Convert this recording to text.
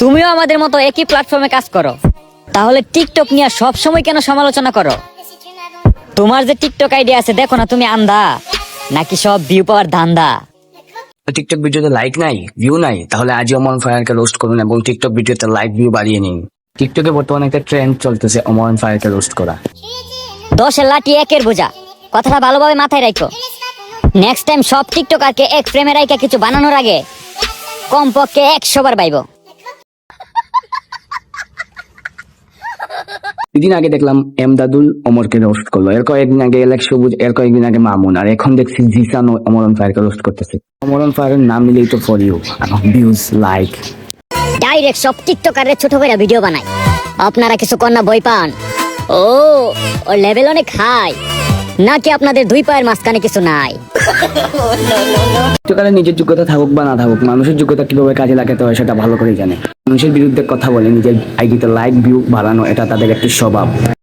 তুমিও আমাদের মতো একই প্ল্যাটফর্মে কাজ করো। তাহলে টিকটক নিয়ে সব সময় কেন সমালোচনা করো? তোমার যে টিকটক আইডিয়া আছে দেখো না তুমি আন্ধা নাকি সব ভিউ পাওয়ার ধান্দা? টিকটক ভিডিওতে লাইক নাই ভিউ নাই তাহলে আজই অমরন ফায়ারকে রোস্ট করুন এবং টিকটক ভিডিওতে লাইক ভিউ বাড়িয়ে নিন। টিকটকে বর্তমানে একটা ট্রেন্ড চলতেছে অমরন ফায়ারকে রোস্ট করা। দশের লাঠি একের বোঝা। কথাটা ভালোভাবে মাথায় রাখো। নেক্সট টাইম সব টিকটকারকে এক ফ্রেমে রাইকা কিছু বানানোর আগে কমপক্ষে একশো বার পাইবো দুদিন আগে দেখলাম এমদাদুল অমরকে রোস্ট করল। এর কয়েকদিন আগে এলেক সবুজ, এর কয়েকদিন আগে মামুন। আর এখন দেখছি জিসান ও অমরন ফায়ারকে রোস্ট করতেছে। অমরন ফায়ারের নাম নিলেই তো for you views like direct সব টিকটকারের ছোট করে ভিডিও বানায়। আপনারা কিছু কন্যা বই পান? ও ও লেভেল অনেক হাই নাকি আপনাদের দুই পায়ের মাঝখানে কিছু নাই? টিকটকারের নিজের যোগ্যতা থাকুক বা না থাকুক, মানুষের যোগ্যতা কীভাবে কাজে লাগাতে হয় সেটা ভালো করে জানে। মানুষের বিরুদ্ধে কথা বলে, নিজের আইডিতে লাইক ভিউ বাড়ানো, এটা তাদের একটি স্বভাব।